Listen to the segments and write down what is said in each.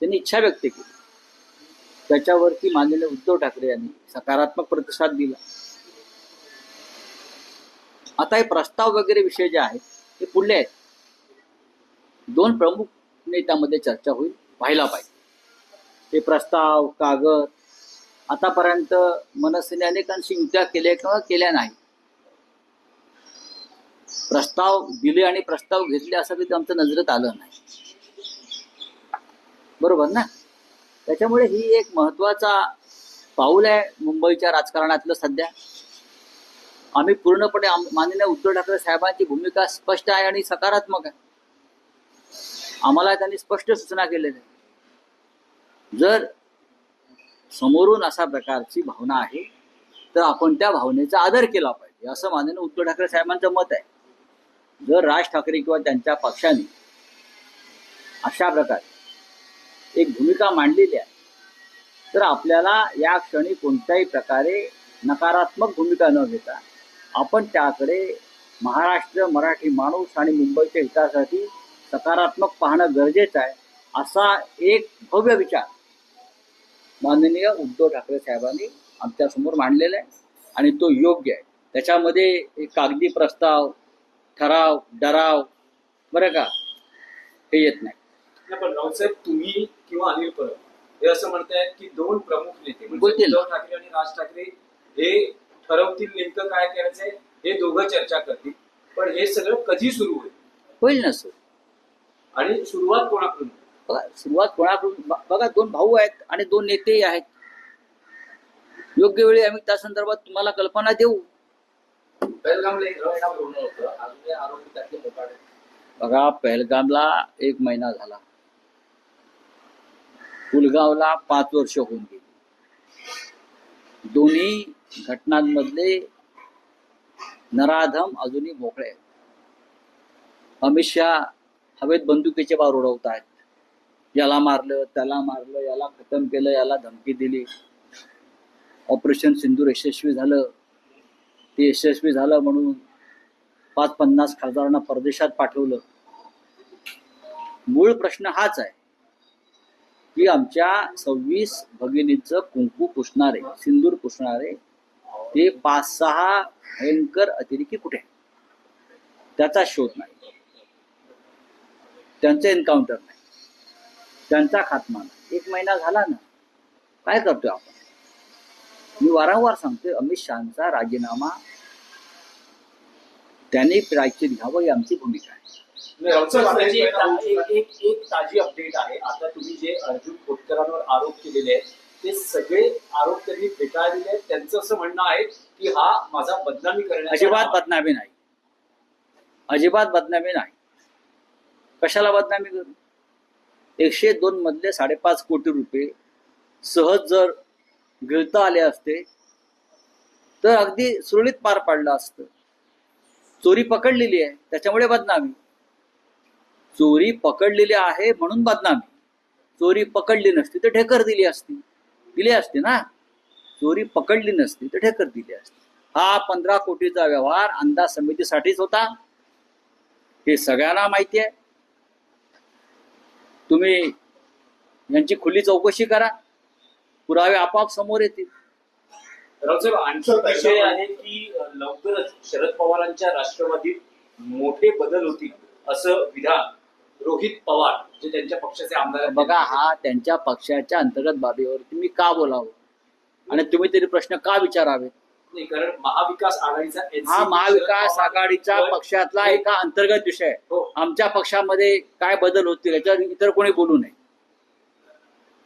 त्यांनी इच्छा व्यक्त केली. त्याच्यावरती माननीय उद्धव ठाकरे यांनी सकारात्मक प्रतिसाद दिला. आता हे प्रस्ताव वगैरे विषय जे आहेत ते पुढले आहेत. दोन प्रमुख नेत्यामध्ये चर्चा होईल व्हायला पाहिजे. ते प्रस्ताव कागद आतापर्यंत मनसेने अनेकांशी युत्या केल्या किंवा केल्या नाही. प्रस्ताव दिले आणि प्रस्ताव घेतले असं कधी आमच्या नजरेत आलं नाही. बरोबर ना? त्याच्यामुळे ही एक महत्त्वाचा पाऊल आहे मुंबईच्या राजकारणातलं सध्या. आम्ही पूर्णपणे माननीय उद्धव ठाकरे साहेबांची भूमिका स्पष्ट आहे आणि सकारात्मक आहे. आम्हाला त्यांनी स्पष्ट सूचना केलेल्या आहे जर समोरून अशा प्रकारची भावना आहे तर आपण त्या भावनेचा आदर केला पाहिजे असं माननीय उद्धव ठाकरे साहेबांचं मत आहे. जर राज ठाकरे किंवा त्यांच्या पक्षाने अशा प्रकारे एक भूमिका मांडलेली आहे. तर आपल्याला या क्षणी कोणत्याही प्रकारे नकारात्मक भूमिका न घेता आपण त्याकडे महाराष्ट्र मराठी माणूस आणि मुंबईच्या हितासाठी सकारात्मक पाहणं गरजेचं आहे असा एक भव्य विचार माननीय उद्धव ठाकरे साहेबांनी आमच्यासमोर मांडलेला आहे आणि तो योग्य आहे. त्याच्यामध्ये एक कागदी प्रस्ताव ठराव डराव बरं का? हे येत नाही. नाही, पण रावसाहेब तुम्ही किंवा अनिल परब. हे असं म्हणतायत की दोन प्रमुख नेते म्हणजे. उद्धव ठाकरे आणि राज ठाकरे हे ठरवतील नेमकं काय करायचंय हे दोघं चर्चा करतील. पण हे सगळं कधी सुरू होईल? होईल ना सर. आणि सुरुवात कोणाकडून बघा सुरुवात कोणाकडून बघा दोन भाऊ आहेत आणि दोन नेतेही आहेत. योग्य वेळी आम्ही त्या संदर्भात तुम्हाला कल्पना देऊ. बघा पहलगामला एक महिना झाला. पुलगावला पाच वर्ष होऊन गेली. दोन्ही घटनांमधले नराधम अजूनही मोकळे आहेत. अमित शहा हवेत बंदुकीचे बार उडवत आहेत याला मारलं त्याला मारलं याला खतम केलं याला धमकी दिली. ऑपरेशन सिंदूर यशस्वी झालं. ते यशस्वी झालं म्हणून पाच पन्नास खासदारांना परदेशात पाठवलं. मूळ प्रश्न हाच आहे. की आमच्या सव्वीस भगिनीचं कुंकू पुसणारे सिंदूर पुसणारे ते पाच सहा भयंकर अतिरेकी कुठे त्याचा शोध नाही. त्यांचं एन्काउंटर नाही. त्यांचा खात्मा नाही. एक महिना झाला ना काय करतोय आपण? मी वारंवार सांगतोय अमित शहाचा राजीनामा त्यांनी प्रायचित घ्यावं ही आमची भूमिका आहे. नाही, एक एक- एक एक ताजी अपडेट आहे. आता तुम्ही जे अर्जुन खोतकरांवर आरोप केलेले आहेत ते सगळे आरोप त्यांनी फेटाळलेले आहेत. त्यांचं असं म्हणणं आहे की हा माझा बदनामी करण्याचा अजिबात डाव आहे. बदनामी नाही. अजिबात बदनामी नाही. कशाला बदनामी करू? एकशे दोन मधले साडेपाच कोटी रुपये सहज जर गिळता आले असते तर अगदी सुरळीत पार पाडलं असतं. चोरी पकडलेली आहे त्याच्यामुळे बदनामी. चोरी पकडलेली आहे म्हणून बदनामी. चोरी पकडली नसती तर ढेकर दिली असती. दिली असती ना? चोरी पकडली नसती तर ढेकर दिली असती. हा पंधरा कोटीचा व्यवहार अंदाज समितीसाठीच होता. हे सगळ्यांना माहिती आहे. तुम्ही यांची खुली चौकशी करा. पुरावे आपोआप समोर येतील. रावसाहेब आणखी विषय आहे की लवकरच शरद पवारांच्या राष्ट्रवादीत मोठे बदल होतील असं विधान रोहित पवार जे त्यांच्या पक्षाचे आमदार आहेत, बघा हा त्यांच्या पक्षाच्या अंतर्गत बाबीवर तुम्ही का बोलावं? आणि तुम्ही तरी प्रश्न का विचारावे नाही, कारण महाविकास आघाडीचा NCP हा महाविकास शरद पवार पक्षातला एका अंतर्गत विषय. आहे हो. आमच्या पक्षामध्ये काय बदल होतील याच्यावर इतर कोणी बोलू नये.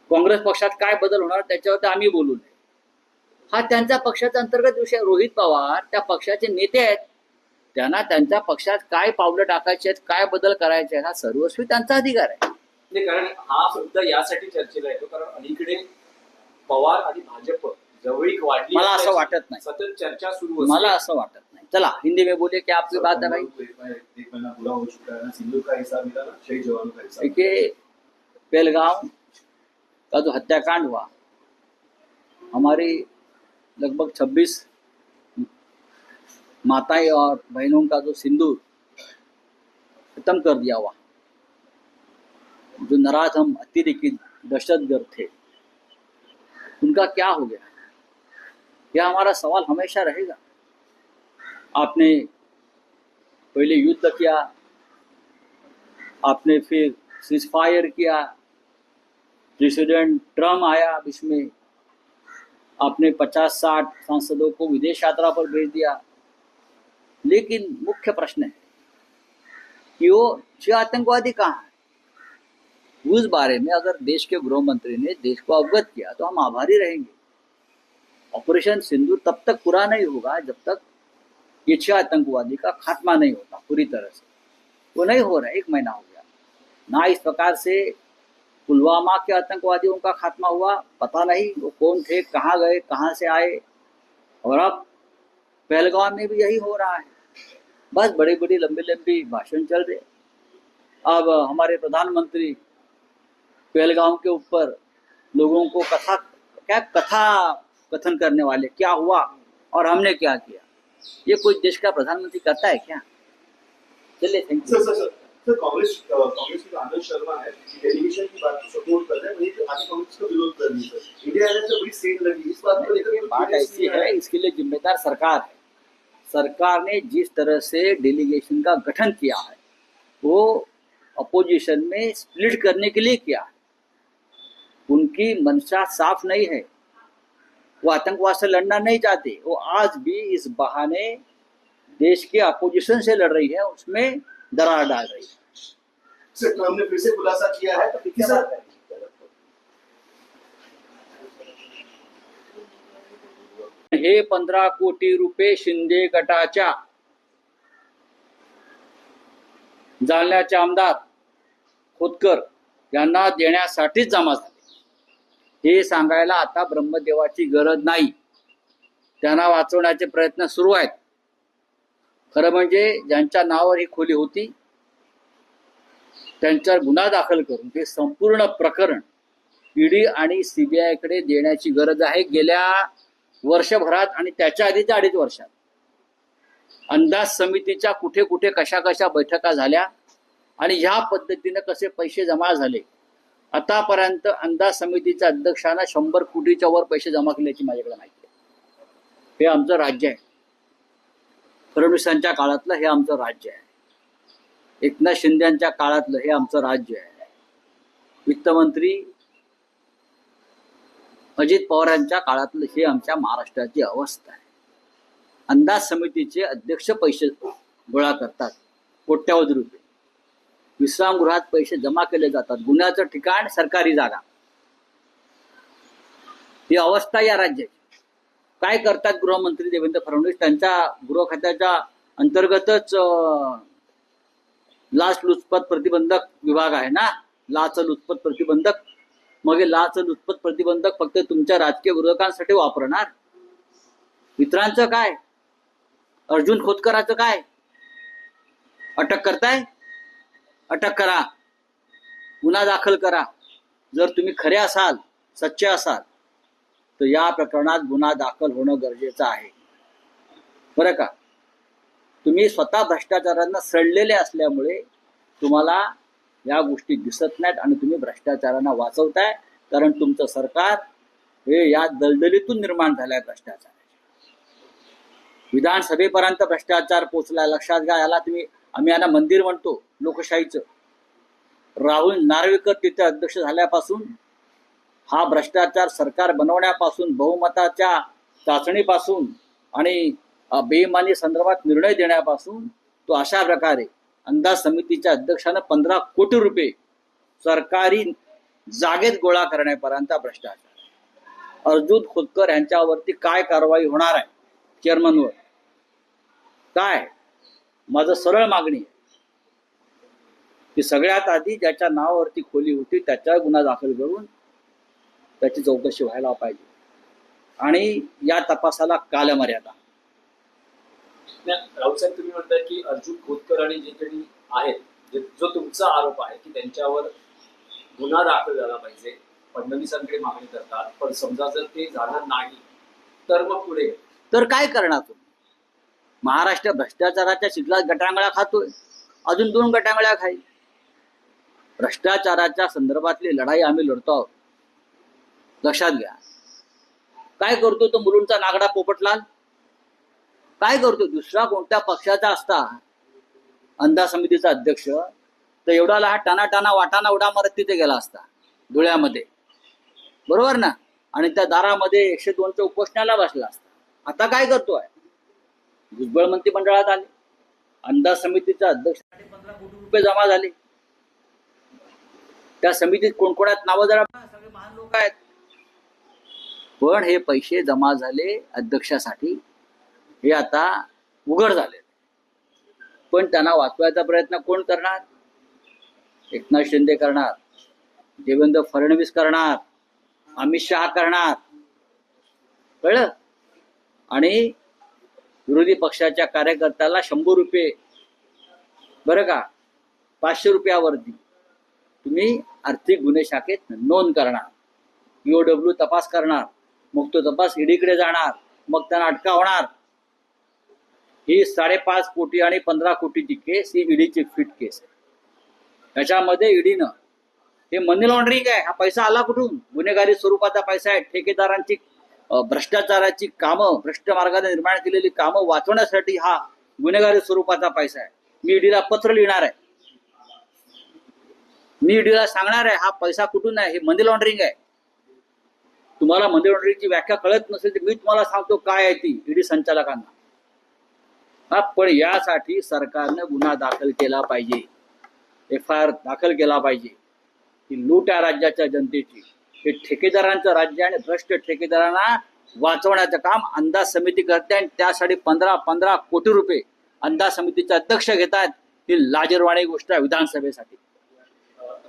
काँग्रेस पक्षात काय बदल होणार त्याच्यावर आम्ही बोलू नये. हा त्यांच्या पक्षाचा अंतर्गत विषय. आहे. रोहित पवार त्या पक्षाचे नेते आहेत. त्यांना त्यांच्या पक्षात काय पावलं टाकायचे आहेत काय बदल करायचे आहेत हा सर्वस्वी त्यांचा अधिकार आहे कारण हा मुद्दा यासाठी चर्चेला येतो कारण अलीकडे पवार आणि भाजप जवळीक वाढली मला असं वाटत नाही. सतत चर्चा सुरू. मला असं वाटत नाही चला हिंदी में बोलिए क्या आपकी बात है भाई हो देखिए का जो हत्याकांड हुआ हमारी लगभग 26 माताएँ और बहनों का जो सिंदूर खत्म कर दिया हुआ। जो नराधम अतिरेकी दहशतगर्द थे, उनका क्या हो गया? यह हमारा सवाल हमेशा रहेगा। आपने पहले युद्ध किया, आपने फिर सीज फायर किया प्रेसिडेंट ट्रंप आया बीच आपने पचास साठ सांसदों को विदेश यात्रा पर भेज दिया। लेकिन मुख्य प्रश्न है कि वो छह आतंकवादी कहाँ है? उस बारे में अगर देश के गृह मंत्री ने देश को अवगत किया तो हम आभारी रहेंगे। ऑपरेशन सिंदूर तब तक पूरा नहीं होगा जब तक ये छह आतंकवादी का खात्मा नहीं होता पूरी तरह से। वो नहीं हो रहा, एक महीना हो गया। ना इस प्रकार से पुलवामा के आतंकवादियों का खात्मा हुआ, पता नहीं वो कौन थे, कहाँ गए, कहाँ से आए। और अब पहलगाम में भी यही हो रहा है। बस बड़ी बड़ी लंबी लंबी भाषण चल रहे अब हमारे प्रधानमंत्री पहलगाम के ऊपर लोगों को कथा क्या कथा कथन करने वाले क्या हुआ और हमने क्या किया? ये कोई देश का प्रधानमंत्री करता है क्या? चलिए thank you sir sir sir sir Congress Congress के आनंद शर्मा है डेलीगेशन की बात को सपोर्ट कर रहे हैं वही आगे कांग्रेस का विरोध कर रही है। इंडिया तो बड़ी सेल लगी इस बात को लेकर बात ऐसी है इसके लिए जिम्मेदार सरकार है। सरकार ने जिस तरह से डेलीगेशन का गठन किया है, वो अपोजिशन में स्प्लिट करने के लिए किया है। उनकी मंशा साफ़ नहीं है। वो आतंकवाद से लड़ना नहीं चाहते। वो आज भी इस बहाने देश के अपोजिशन से लड़ रही है, उसमें दरार डाल रही है। तो हमने फिर से खुलासा किया है कि हे पंधरा कोटी रुपये शिंदे गटाच्या जालन्याचे आमदार खोतकर यांना देण्यासाठीच जमा झाले. हे सांगायला आता ब्रह्मदेवाची गरज नाही. त्यांना वाचवण्याचे प्रयत्न सुरू आहेत. खरं म्हणजे ज्यांच्या नावावर ही खोली होती त्यांच्यावर गुन्हा दाखल करून हे संपूर्ण प्रकरण ईडी आणि सीबीआयकडे देण्याची गरज आहे. गेल्या वर्षभरात आणि त्याच्या आधीच्या अडीच वर्षात. अंदाज समितीच्या कुठे कुठे कशा कशा बैठका झाल्या आणि ह्या पद्धतीनं कसे पैसे जमा झाले. आतापर्यंत अंदाज समितीच्या अध्यक्षांना शंभर कोटीच्या वर पैसे जमा केल्याची माझ्याकडे माहिती आहे. हे आमचं राज्य आहे. फडणवीसांच्या काळातलं हे आमचं राज्य आहे. एकनाथ शिंदेच्या काळातलं हे आमचं राज्य आहे. वित्तमंत्री अजित पवारांच्या काळातलं हे आमच्या महाराष्ट्राची अवस्था आहे. अंदाज समितीचे अध्यक्ष पैसे गोळा करतात कोट्यावधी रुपये. विश्रामगृहात पैसे जमा केले जातात गुन्ह्याचं ठिकाण सरकारी जागा. ही अवस्था या राज्याची. काय करतात गृहमंत्री देवेंद्र फडणवीस? त्यांच्या गृह खात्याच्या अंतर्गतच लाच लुचपत प्रतिबंधक विभाग आहे ना? लाच लुचपत प्रतिबंधक मग हे लाचलुचपत प्रतिबंधक फक्त तुमच्या राजकीय विरोधकांसाठी वापरणार? मित्रांचं काय? अर्जुन खोतकराचं काय? अटक करताय? अटक करा. गुन्हा दाखल करा. जर तुम्ही खरे असाल सच्चे असाल तर या प्रकरणात गुन्हा दाखल होणं गरजेचं आहे. बरं का? तुम्ही स्वतः भ्रष्टाचारांना सडलेले असल्यामुळे तुम्हाला या गोष्टी दिसत नाहीत आणि तुम्ही भ्रष्टाचारांना वाचवताय कारण तुमचं सरकार हे या दलदलीतून निर्माण झालंय भ्रष्टाचार विधानसभेपर्यंत भ्रष्टाचार पोचलाय लक्षात घ्या याला तुम्ही आम्ही याला मंदिर म्हणतो लोकशाहीचं. राहुल नार्वेकर तिथे अध्यक्ष झाल्यापासून हा भ्रष्टाचार सरकार बनवण्यापासून बहुमताच्या चाचणीपासून आणि अ, बेईमानी संदर्भात निर्णय देण्यापासून तो अशा प्रकारे अंदाज समितीच्या अध्यक्षानं पंधरा कोटी रुपये सरकारी जागेत गोळा करण्यापर्यंत भ्रष्टाचार अर्जुन खोतकर यांच्यावरती काय कारवाई होणार आहे? चेअरमनवर काय? माझं सरळ मागणी आहे. की सगळ्यात आधी ज्याच्या नावावरती खोली होती त्याच्यावर गुन्हा दाखल करून त्याची चौकशी व्हायला पाहिजे. आणि या तपासाला कालमर्यादा. नाही, साहेब तुम्ही म्हणताय की अर्जुन खोतकर आणि जे काही आहेत जो तुमचा आरोप आहे की त्यांच्यावर गुन्हा दाखल झाला पाहिजे फडणवीसांकडे मागणी करतात पण समजा जर ते झालं नाही तर मग पुढे? तर काय करणार तुम्ही? महाराष्ट्र भ्रष्टाचाराच्या शिकला गटांगळा खातोय. अजून दोन गटांगळ्या खाई भ्रष्टाचाराच्या संदर्भातली लढाई आम्ही लढतो आहोत. लक्षात घ्या. काय करतो तो मुलुंडचा नागडा पोपटलाल? काय करतो? दुसरा कोणत्या पक्षाचा असता? अंधा समितीचा अध्यक्ष. तर एवढा लहान टाना वाटाना वाटाणा उडा मारत तिथे गेला असता धुळ्यामध्ये. बरोबर ना? आणि त्या दारामध्ये एकशे दोनच्या उपोषणाला बसला असता. आता काय करतोय? भुजबळ मंत्रिमंडळात आले. अंदाज समितीचा अध्यक्ष पंधरा कोटी रुपये जमा झाले. त्या समितीत कोणकोणात नावं जरा सगळे महान लोक आहेत. पण हे पैसे जमा झाले अध्यक्षासाठी. हे आता उघड झाले. पण त्यांना वाचवायचा प्रयत्न कोण करणार? एकनाथ शिंदे करणार देवेंद्र फडणवीस करणार अमित शहा करणार. कळलं? आणि विरोधी पक्षाच्या कार्यकर्त्याला शंभर रुपये. बरं का? पाचशे रुपयावरती. तुम्ही आर्थिक गुन्हे शाखेत नोंद करणार. ईओडब्ल्यू तपास करणार. मग तो तपास ईडीकडे जाणार. मग त्यांना अटका होणार. ही साडेपाच कोटी आणि पंधरा कोटीची केस ही ईडीची फिट केस आहे. त्याच्यामध्ये ईडीनं हे मनी लॉन्ड्रिंग आहे. हा पैसा आला कुठून? गुन्हेगारी स्वरूपाचा पैसा आहे. ठेकेदारांची भ्रष्टाचाराची कामं भ्रष्ट मार्गाने निर्माण केलेली कामं वाचवण्यासाठी हा गुन्हेगारी स्वरूपाचा पैसा आहे. मी ईडीला पत्र लिहिणार आहे. मी ईडीला सांगणार आहे हा पैसा कुठून आहे? हे मनी लॉन्ड्रिंग आहे. तुम्हाला मनी लॉन्ड्रिंगची व्याख्या कळत नसेल तर मी तुम्हाला सांगतो काय आहे ती ईडी संचालकांना. हा पण यासाठी सरकारनं गुन्हा दाखल केला पाहिजे. एफ आय आर दाखल केला पाहिजे. की लूट आहे राज्याच्या जनतेची. हे ठेकेदारांचं राज्य आणि भ्रष्ट ठेकेदारांना वाचवण्याचं काम अंदाज समिती करते आणि त्यासाठी पंधरा पंधरा कोटी रुपये अंदाज समितीचे अध्यक्ष घेतात. ही लाजरवाणी गोष्ट आहे विधानसभेसाठी.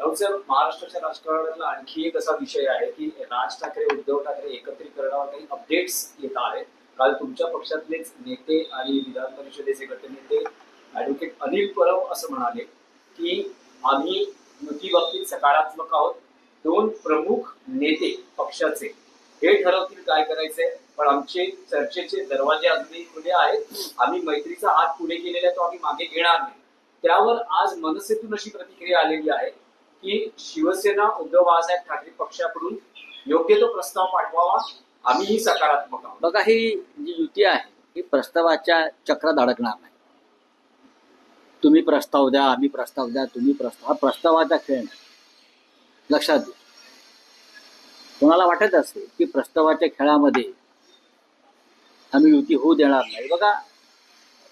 महाराष्ट्राच्या राजकारणातला आणखी एक असा विषय आहे की राज ठाकरे उद्धव ठाकरे एकत्रीकरणावर काही अपडेट्स येत आहेत. काल तुमच्या पक्षातलेच नेते आणि विधान परिषदेचे गटनेते ऍडव्होकेट अनिल परब असं म्हणाले की आम्ही युती बाबतीत सकारात्मक आहोत. दोन प्रमुख नेते पक्षाचे. हे ठरवतील काय करायचंय पण आमचे चर्चेचे दरवाजे अजूनही खुले आहेत. आम्ही मैत्रीचा हात पुढे केलेला तो आम्ही मागे घेणार नाही. त्यावर आज मनसेतून अशी प्रतिक्रिया आलेली आहे की शिवसेना उद्धव बाळासाहेब ठाकरे पक्षाकडून योग्य तो प्रस्ताव पाठवावा आम्हीही सकारात्मक आहोत. बघा ही जी युती आहे ही प्रस्तावाच्या चक्रात अडकणार नाही. तुम्ही प्रस्ताव द्या आम्ही प्रस्ताव द्या तुम्ही प्रस्ताव हा प्रस्तावाचा खेळ नाही. लक्षात घ्या. कोणाला वाटत असेल की प्रस्तावाच्या खेळामध्ये आम्ही युती होऊ देणार नाही? बघा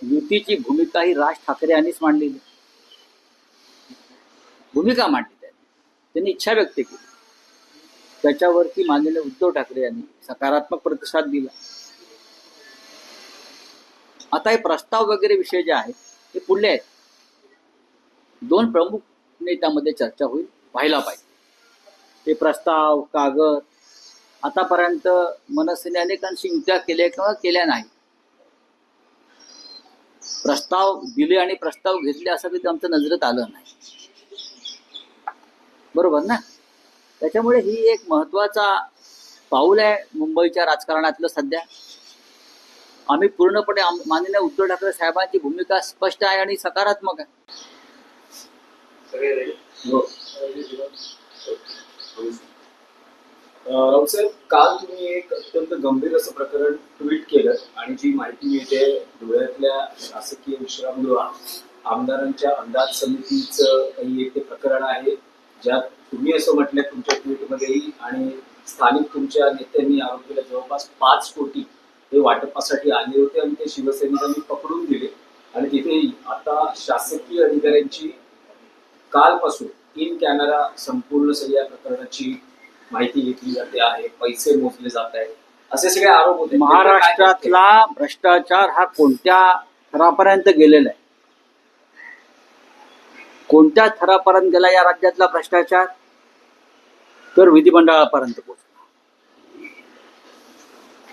युतीची भूमिका ही राज ठाकरे यांनीच मांडलेली भूमिका मांडली त्यांनी. त्यांनी इच्छा व्यक्त केली. त्याच्यावरती मानलेले उद्धव ठाकरे यांनी सकारात्मक प्रतिसाद दिला. आता हे प्रस्ताव वगैरे विषय जे आहेत ते पुढले आहेत. दोन प्रमुख नेत्यामध्ये चर्चा होईल व्हायला पाहिजे. ते प्रस्ताव कागद आतापर्यंत मनसेने अनेकांशी युत्या केल्या किंवा केल्या नाही प्रस्ताव दिले आणि प्रस्ताव घेतले असं कधी आमच्या नजरेत आलं नाही. बरोबर ना? त्याच्यामुळे ही एक महत्त्वाचा पाऊल आहे मुंबईच्या राजकारणातलं सध्या. आम्ही पूर्णपणे माननीय उद्धव ठाकरे साहेबांची भूमिका स्पष्ट आहे आणि सकारात्मक आहे. सगळे हो. साहेब काल तुम्ही एक अत्यंत गंभीर असं प्रकरण ट्विट केलं आणि जी माहिती मिळते धुळ्यातल्या शासकीय विश्रामगृहात आमदारांच्या अंदाज समितीचं काही एक ते प्रकरण आहे. ज्यात तुम्ही असं म्हटलं तुमच्या ट्विटमध्येही आणि स्थानिक तुमच्या नेत्यांनी आरोग्याला जवळपास पाच कोटी हे वाटपासाठी आले होते आणि ते शिवसैनिकांनी पकडून दिले. आणि तिथे आता शासकीय अधिकाऱ्यांची कालपासून इन कॅमेरा संपूर्ण सगळ्या प्रकरणाची माहिती घेतली जाते आहे पैसे मोजले जात आहेत. असे सगळे आरोप होते. महाराष्ट्रातला भ्रष्टाचार हा कोणत्या थरापर्यंत गेलेला आहे? कोणत्या थरापर्यंत गेला या राज्यातला भ्रष्टाचार? तर विधिमंडळापर्यंत पोहोचला.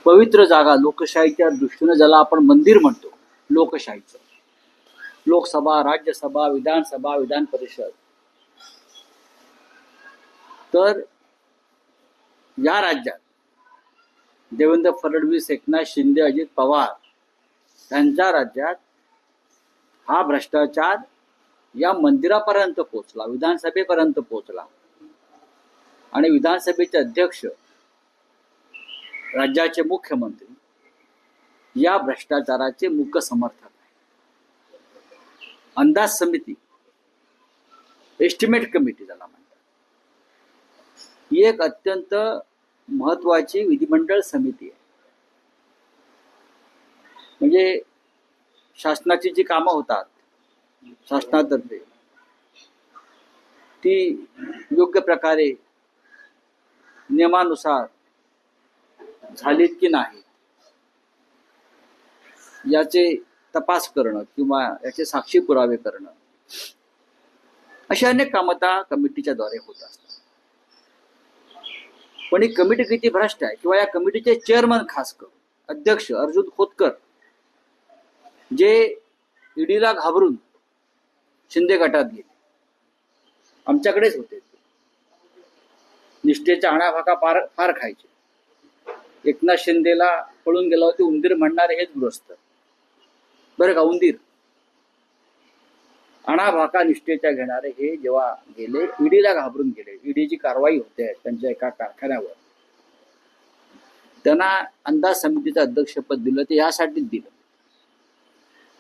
पवित्र जागा लोकशाहीच्या दृष्टीनं ज्याला आपण मंदिर म्हणतो लोकशाहीचं. लोकसभा राज्यसभा विधानसभा विधान परिषद. तर या राज्यात देवेंद्र फडणवीस एकनाथ शिंदे अजित पवार यांच्या राज्यात हा भ्रष्टाचार या मंदिरापर्यंत पोहोचला विधानसभेपर्यंत पोहोचला. आणि विधानसभेचे अध्यक्ष राज्याचे मुख्यमंत्री या भ्रष्टाचाराचे मुख्य समर्थक आहे अंदाज समिती एस्टिमेट कमिटी ज्याला म्हणतात. ही एक अत्यंत महत्वाची विधिमंडळ समिती आहे. म्हणजे शासनाची जी कामं होतात शासनातर्फे ती योग्य प्रकारे नियमानुसार झालीत की नाही याचे तपास करणं किंवा याचे साक्षी पुरावे करणं अशी अनेक कामं त्या कमिटीच्या द्वारे होत असतात. पण ही कमिटी किती भ्रष्ट आहे किंवा या कमिटीचे चेअरमन खास करून अध्यक्ष अर्जुन खोतकर जे ईडीला घाबरून शिंदे गटात गेले. आमच्याकडेच होते ते. निष्ठेच्या आणाभाका फार फार खायचे. एकनाथ शिंदेला पळून गेला होते उंदीर म्हणणारे हेच गृहस्थ बरं का उंदीर? आणाभाका निष्ठेच्या घेणारे हे जेव्हा गेले ईडीला घाबरून गेले. ईडीची कारवाई होते त्यांच्या एका कारखान्यावर. त्यांना अंदाज समितीचं अध्यक्षपद दिलं ते यासाठीच दिलं.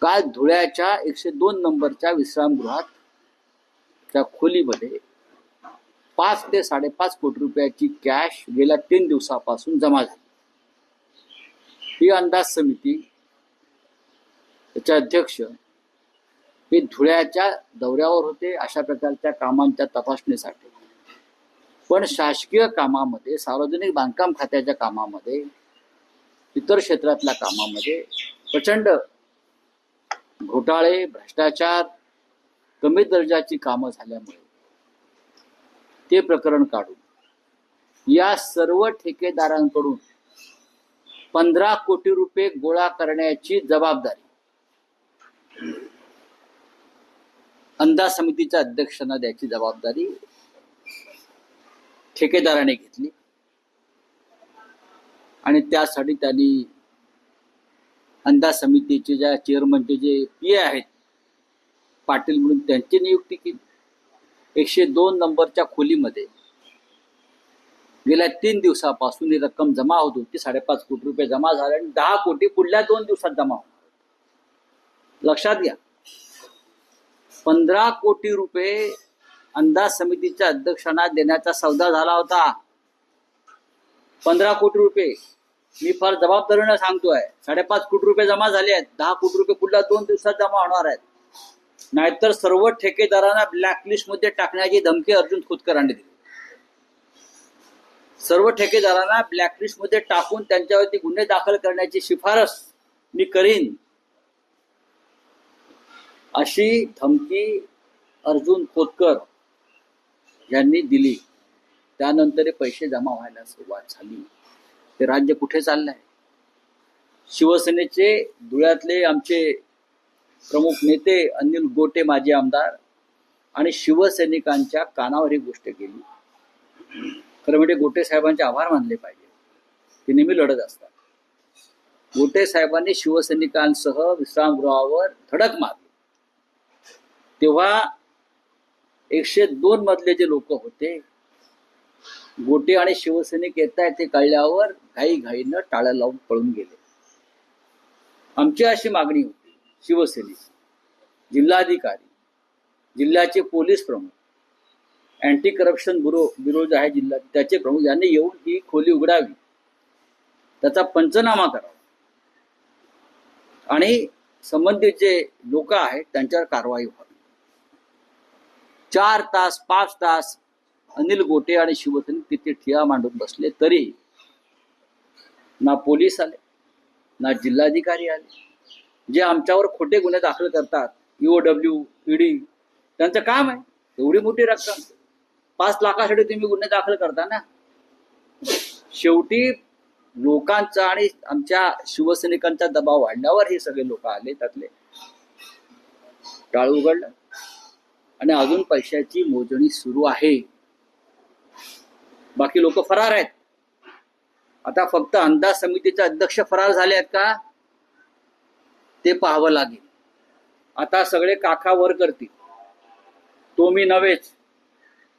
काल धुळ्याच्या एकशे दोन नंबरच्या विश्रामगृहात त्या खोलीमध्ये पाच ते साडेपाच कोटी रुपयाची कॅश गेल्या तीन दिवसापासून जमा झाली. ही अंदाज समिती त्याचे अध्यक्ष हे धुळ्याच्या दौऱ्यावर होते अशा प्रकारच्या कामांच्या तपासणीसाठी. पण शासकीय कामामध्ये सार्वजनिक बांधकाम खात्याच्या कामामध्ये इतर क्षेत्रातल्या कामामध्ये प्रचंड घोटाळे भ्रष्टाचार कमी दर्जाची कामं झाल्यामुळे. ते प्रकरण काढून या सर्व ठेकेदारांकडून पंधरा कोटी रुपये गोळा करण्याची जबाबदारी अंदाज समितीच्या अध्यक्षांना द्यायची जबाबदारी ठेकेदाराने घेतली. आणि त्यासाठी त्यांनी अंदाज समितीचे ज्या चेअरमनचे जे पी आहेत पाटील म्हणून त्यांची नियुक्ती केली. एकशे दोन नंबरच्या खोलीमध्ये गेल्या तीन दिवसापासून ही रक्कम जमा होत होती साडेपाच कोटी रुपये जमा झाले आणि दहा कोटी पुढल्या दोन दिवसात जमा होणार. लक्षात घ्या. पंधरा कोटी रुपये अंदाज समितीच्या अध्यक्षांना देण्याचा सौदा झाला होता. पंधरा कोटी रुपये मी फार जबाबदारीनं सांगतोय. साडेपाच कोटी रुपये जमा झाले आहेत. दहा कोटी रुपये पुढल्या दोन दिवसात जमा होणार आहेत. नाहीतर सर्व ठेकेदारांना ब्लॅकलिस्टमध्ये टाकण्याची धमकी अर्जुन खोतकरांनी दिली. सर्व ठेकेदारांना ब्लॅकलिस्टमध्ये टाकून त्यांच्यावरती गुन्हे दाखल करण्याची शिफारस मी करीन. अशी धमकी अर्जुन खोतकर यांनी दिली. त्यानंतर पैसे जमा व्हायला सुरुवात झाली. ते राज्य कुठे चाललंय? शिवसेनेचे धुळ्यातले आमचे प्रमुख नेते अनिल गोटे माजी आमदार आणि शिवसैनिकांच्या कानावर ही गोष्ट केली. खरं म्हणजे गोटे साहेबांचे आभार मानले पाहिजे. ते नेहमी लढत असतात. गोटे साहेबांनी शिवसैनिकांसह विश्रामगृहावर धडक मारली. तेव्हा एकशे दोन मधले जे लोक होते गोटे आणि शिवसैनिक येत आहेत ते कळल्यावर घाई घाईनं टाळ्या लावून पळून गेले. आमची अशी मागणी होती शिवसेनेची. जिल्हाधिकारी जिल्ह्याचे पोलीस प्रमुख अँटी करप्शन ब्युरो ब्युरो जे आहे जिल्हा त्याचे प्रमुख यांनी येऊन ही खोली उघडावी. त्याचा पंचनामा करावा. आणि संबंधित जे लोक आहेत त्यांच्यावर कारवाई व्हावी. चार तास पाच तास अनिल गोटे आणि शिवसैनिक तिथे ठिया मांडून बसले तरी ना पोलीस आले ना जिल्हाधिकारी आले. जे आमच्यावर खोटे गुन्हे दाखल करतात ईओडब्ल्यू ईडी त्यांचं काम आहे. एवढी मोठी रक्कम. पाच लाखासाठी तुम्ही गुन्हे दाखल करता ना? शेवटी लोकांचा आणि आमच्या शिवसैनिकांचा दबाव वाढल्यावर हे सगळे लोक आले त्यातले टाळ उघडलं. आणि अजून पैशाची मोजणी सुरू आहे. बाकी लोक फरार आहेत. आता फक्त अंदाज समितीचे अध्यक्ष फरार झाले आहेत का? ते पाहावं लागेल. आता सगळे काका वर करतील. तो मी नव्हेच.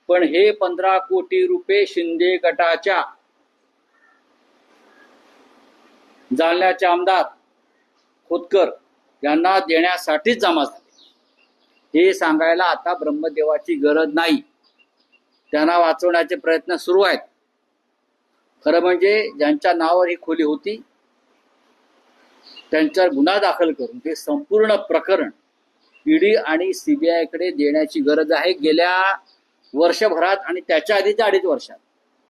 पण हे पंधरा कोटी रुपये शिंदे गटाच्या जालन्याचे आमदार खोतकर यांना देण्यासाठीच जमा झाले. हे सांगायला आता ब्रह्मदेवाची गरज नाही. त्यांना वाचवण्याचे प्रयत्न सुरू आहेत. खरं म्हणजे ज्यांच्या नावावर ही खोली होती त्यांच्यावर गुन्हा दाखल करून हे संपूर्ण प्रकरण ईडी आणि सीबीआयकडे देण्याची गरज आहे. गेल्या वर्षभरात आणि त्याच्या आधीच्या अडीच वर्षात.